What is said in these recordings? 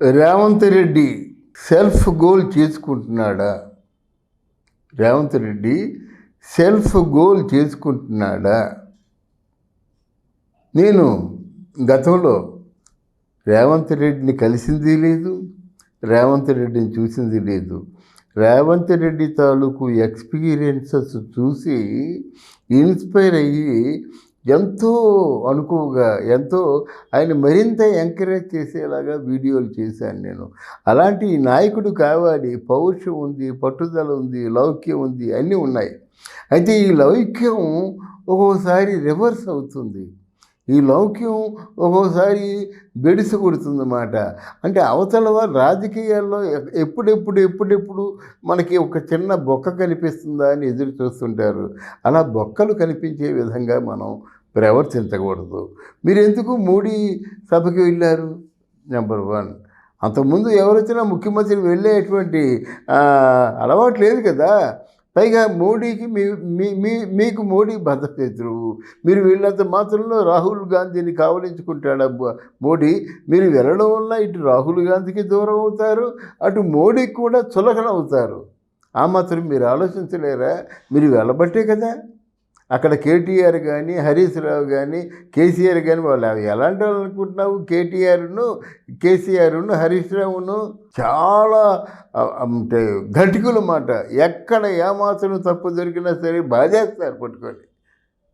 Revanth Reddy self goal చేసుకుంటున్నాడా? Revanth Reddy self goal చేసుకుంటున్నాడా? నేను గతంలో రేవంత్ రెడ్డిని కలిసింది లేదు రేవంత్ రెడ్డిని చూసింది లేదు. రేవంత్ రెడ్డి తాలూకు ఎక్స్పీరియన్సెస్ చూసి ఇన్స్పైర్ అయ్యి ఎంతో అనుకువగా ఎంతో ఆయన మరింత ఎంకరేజ్ చేసేలాగా వీడియోలు చేశాను నేను. అలాంటి నాయకుడు కావాలి. పౌరుషం ఉంది పట్టుదల ఉంది లౌక్యం ఉంది అన్నీ ఉన్నాయి. అయితే ఈ లౌక్యం ఒక్కోసారి రివర్స్ అవుతుంది. ఈ లౌక్యం ఒక్కోసారి బెడిసి కొడుతుందన్నమాట అంటే అవతల వారు రాజకీయాల్లో ఎప్పుడెప్పుడు ఎప్పుడెప్పుడు మనకి ఒక చిన్న బొక్క కనిపిస్తుందా అని ఎదురు చూస్తుంటారు. అలా బొక్కలు కనిపించే విధంగా మనం ప్రవర్తించకూడదు మీరు ఎందుకు మోడీ సభకి వెళ్ళారు? నెంబర్ వన్ అంతకుముందు ఎవరొచ్చినా ముఖ్యమంత్రి వెళ్ళేటువంటి అలవాటు లేదు కదా? పైగా మోడీకి మీ మీ మీ మీకు మోడీ భద్రశత్రువు మీరు వెళ్ళినంత మాత్రంలో రాహుల్ గాంధీని కావలించుకుంటాడు మోడీ. మీరు వెళ్ళడం వల్ల ఇటు రాహుల్ గాంధీకి దూరం అవుతారు అటు మోడీకి కూడా చులకన అవుతారు ఆ మాత్రం మీరు ఆలోచించలేరా? మీరు వెళ్ళబట్టే కదా? అక్కడ కేటీఆర్ కానీ హరీష్ రావు కానీ కేసీఆర్ కానీ వాళ్ళు. అవి ఎలాంటి వాళ్ళు అనుకుంటున్నావు? కేటీఆర్ను కేసీఆర్ను హరీష్ రావును? చాలా అంటే ఘటికులు మాట. ఎక్కడ ఏమాత్రం తప్పు దొరికినా సరే బాధేస్తారు పట్టుకొని.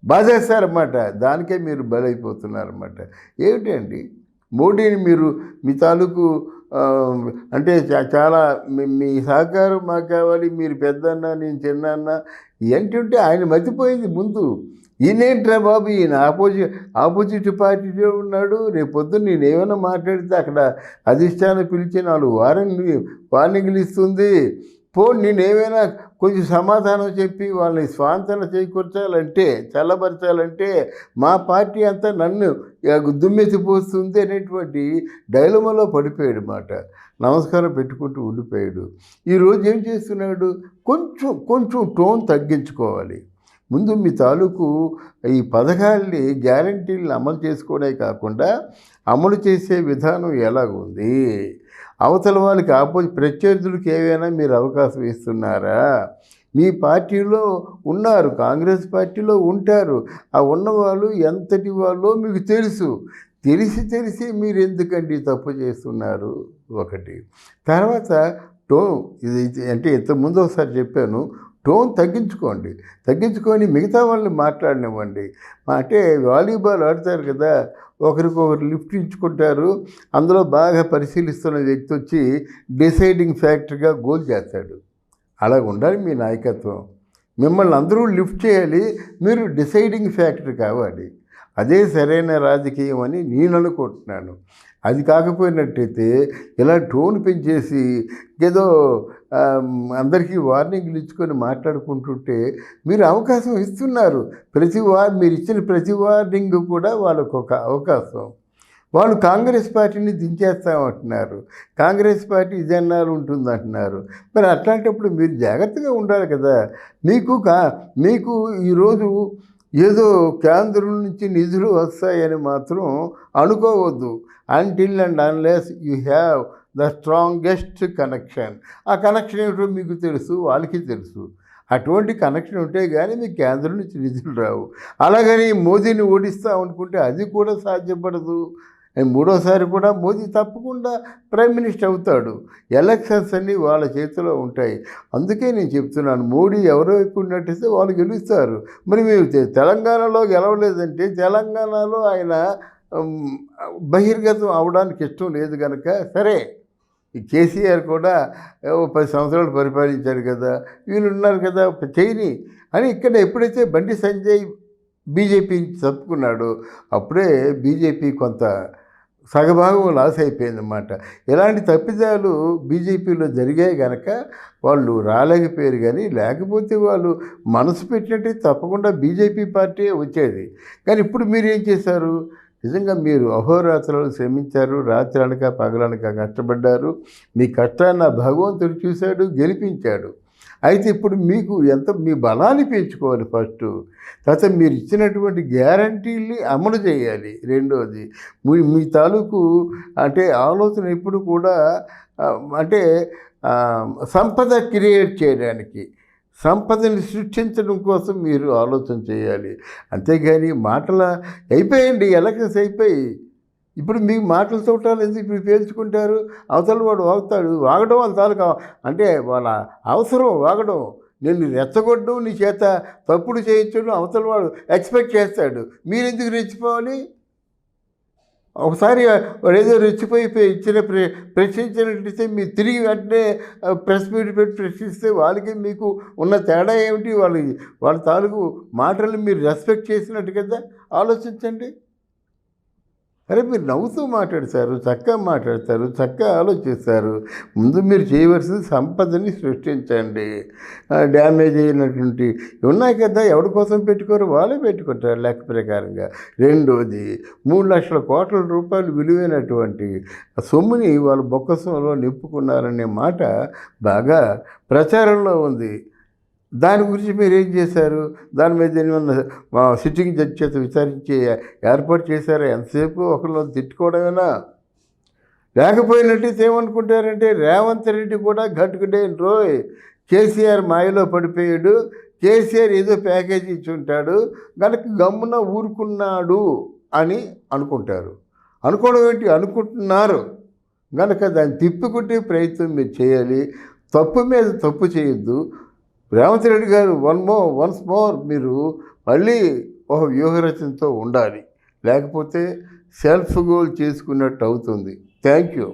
బాధేస్తారన్నమాట దానికే మీరు బలైపోతున్నారన్నమాట ఏమిటండి? మోడీని మీరు మీ తాలూకు అంటే చాలా మీ సహకారం మాకు కావాలి మీరు పెద్దన్న నేను చిన్న ఏంటంటే ఆయన మర్చిపోయింది ముందు. ఈయనేంట్రా బాబు ఈయన ఆపోజిట్ ఆపోజిట్ పార్టీలో ఉన్నాడు. రేపు పొద్దున్న నేను ఏమైనా మాట్లాడితే అక్కడ అధిష్టానం పిలిచి నాలుగు వారం వార్నింగ్లు ఇస్తుంది. పో నేనేమైనా కొంచెం సమాధానం చెప్పి వాళ్ళని స్వాంతన చేకూర్చాలంటే చల్లబరచాలంటే మా పార్టీ అంతా నన్ను దుమ్మెత్తిపోస్తుంది అనేటువంటి డైలమాలో పడిపోయాడు మాట. నమస్కారం పెట్టుకుంటూ ఉండిపోయాడు. ఈరోజు ఏం చేస్తున్నాడు? కొంచెం కొంచెం టోన్ తగ్గించుకోవాలి. ముందు మీ తాలూకు ఈ పథకాల్ని గ్యారంటీలను అమలు చేసుకోవడే కాకుండా అమలు చేసే విధానం ఎలాగుంది అవతల వాళ్ళకి ఆపోజిట్ ప్రత్యర్థులకు ఏవైనా మీరు అవకాశం ఇస్తున్నారా? మీ పార్టీలో ఉన్నారు కాంగ్రెస్ పార్టీలో ఉంటారు. ఆ ఉన్నవాళ్ళు ఎంతటి వాళ్ళో మీకు తెలుసు. తెలిసి తెలిసి మీరు ఎందుకండి తప్పు చేస్తున్నారు? ఒకటి. తర్వాత టోన్ ఇది ఇది అంటే ఇంతకుముందు ఒకసారి చెప్పాను. టోన్ తగ్గించుకోండి. తగ్గించుకొని మిగతా వాళ్ళని మాట్లాడినివ్వండి. అంటే వాలీబాల్ ఆడతారు కదా ఒకరికొకరు లిఫ్ట్ ఇచ్చుకుంటారు. అందులో బాగా పరిశీలిస్తున్న వ్యక్తి వచ్చి డిసైడింగ్ ఫ్యాక్టర్గా గోల్ చేస్తాడు. అలా ఉండాలి మీ నాయకత్వం. మిమ్మల్ని అందరూ లిఫ్ట్ చేయాలి మీరు డిసైడింగ్ ఫ్యాక్టర్ కావాలి. అదే సరైన రాజకీయం అని నేను అనుకుంటున్నాను. అది కాకపోయినట్టయితే ఇలా టోన్ పెంచేసి ఏదో అందరికీ వార్నింగ్లు ఇచ్చుకొని మాట్లాడుకుంటుంటే మీరు అవకాశం ఇస్తున్నారు. ప్రతి వార్ మీరు ఇచ్చిన ప్రతి వార్నింగ్ కూడా వాళ్ళకు ఒక అవకాశం. వాళ్ళు కాంగ్రెస్ పార్టీని దించేస్తామంటున్నారు. కాంగ్రెస్ పార్టీ ఇదన్నాలు ఉంటుందంటున్నారు. మరి అట్లాంటప్పుడు మీరు జాగ్రత్తగా ఉండాలి కదా. మీకు కా మీకు ఈరోజు ఏదో కేంద్రం నుంచి నిధులు వస్తాయని మాత్రం అనుకోవద్దు. Until and unless you have the strongest connection ఆ కనెక్షన్ ఏమిటో మీకు తెలుసు వాళ్ళకి తెలుసు. అటువంటి కనెక్షన్ ఉంటే కానీ మీ కేంద్రం నుంచి నిధులు రావు. అలాగని మోదీని ఓడిస్తాం అనుకుంటే అది కూడా సాధ్యపడదు. మూడోసారి కూడా మోదీ తప్పకుండా ప్రైమ్ మినిస్టర్ అవుతాడు. ఎలక్షన్స్ అన్నీ వాళ్ళ చేతిలో ఉంటాయి. అందుకే నేను చెప్తున్నాను మోడీ ఎవరో ఎక్కువ ఉన్నట్టయితే వాళ్ళు గెలుస్తారు. మరి మేము తెలంగాణలో గెలవలేదంటే తెలంగాణలో ఆయన బహిర్గతం అవడానికి ఇష్టం లేదు కనుక సరే. ఈ కేసీఆర్ కూడా ఓ పది సంవత్సరాలు పరిపాలించారు కదా వీళ్ళు ఉన్నారు కదా చేయని అని ఇక్కడ ఎప్పుడైతే బండి సంజయ్ బీజేపీ తప్పుకున్నాడు అప్పుడే బీజేపీ కొంత సగభాగం లాస్ అయిపోయిందన్నమాట. ఇలాంటి తప్పిదాలు బీజేపీలో జరిగాయి కనుక వాళ్ళు రాలేకపోయారు కానీ లేకపోతే వాళ్ళు మనసు పెట్టినట్టే తప్పకుండా బీజేపీ పార్టీ వచ్చేది. కానీ ఇప్పుడు మీరు ఏం చేశారు? నిజంగా మీరు అహోరాత్రాలు శ్రమించారు రాత్రి అనక పగలనక కష్టపడ్డారు. మీ కష్టాన్ని భగవంతుడు చూశాడు గెలిపించాడు. అయితే ఇప్పుడు మీకు ఎంత మీ బలాన్ని పెంచుకోవాలి ఫస్ట్. తర్వాత మీరు ఇచ్చినటువంటి గ్యారంటీని అమలు చేయాలి రెండోది. మీ మీ తాలూకు అంటే ఆలోచన ఎప్పుడు కూడా అంటే సంపద క్రియేట్ చేయడానికి సంపదని సృష్టించడం కోసం మీరు ఆలోచన చేయాలి. అంతేగాని మాటల అయిపోయండి ఎలక్షన్స్ అయిపోయి. ఇప్పుడు మీ మాటల తోటాలు ఎందుకు ఇప్పుడు పేల్చుకుంటారు? అవతల వాడు వాగుతాడు. వాగడం వాళ్ళ తాలూకా అంటే వాళ్ళ అవసరం వాగడం. నేను రెచ్చగొట్టడం నీ చేత తప్పుడు చేయించడం అవతల వాడు ఎక్స్పెక్ట్ చేస్తాడు. మీరు ఎందుకు రెచ్చిపోవాలి? ఒకసారి వాడు ఏదో రెచ్చిపోయి ఇచ్చిన ప్ర ప్రశ్నించినట్లయితే మీరు తిరిగి వెంటనే ప్రెస్ మీట్ పెట్టి ప్రశ్నిస్తే వాళ్ళకి మీకు ఉన్న తేడా ఏమిటి? వాళ్ళ వాళ్ళ తాలూకు మాటలు మీరు రెస్పెక్ట్ చేసినట్టు కదా? ఆలోచించండి. అరే మీరు నవ్వుతూ మాట్లాడతారు చక్కగా మాట్లాడతారు చక్కగా ఆలోచిస్తారు. ముందు మీరు చేయవలసింది సంపదని సృష్టించండి. డ్యామేజ్ అయినటువంటి ఉన్నాయి కదా ఎవరి కోసం పెట్టుకోరు? వాళ్ళే పెట్టుకుంటారు లెక్క ప్రకారంగా. రెండోది మూడు లక్షల కోట్ల రూపాయలు విలువైనటువంటి సొమ్ముని వాళ్ళు బొక్కసంలో నింపుకున్నారనే మాట బాగా ప్రచారంలో ఉంది. దాని గురించి మీరు ఏం చేశారు? దాని మీద ఏమన్నా సిట్టింగ్ జడ్జి చేత విచారించి ఏర్పాటు చేశారా? ఎంతసేపు ఒకళ్ళు తిట్టుకోవడమేనా? లేకపోయినట్టయితే ఏమనుకుంటారంటే రేవంత్ రెడ్డి కూడా గట్టుకునే రోయ్. కేసీఆర్ మాయలో పడిపోయాడు. కేసీఆర్ ఏదో ప్యాకేజీ ఇచ్చి ఉంటాడు. కనుక గమ్మున ఊరుకున్నాడు అని అనుకుంటారు. అనుకోవడం ఏంటి? అనుకుంటున్నారు. కనుక దాన్ని తిప్పుకుంటే ప్రయత్నం మీరు చేయాలి. తప్పు మీద తప్పు చేయొద్దు. రేవంత్ రెడ్డి గారు వన్ మోర్ వన్స్ మోర్ మీరు మళ్ళీ ఒక వ్యూహరచనతో ఉండాలి. లేకపోతే సెల్ఫ్ గోల్ చేసుకున్నట్టు అవుతుంది. Thank you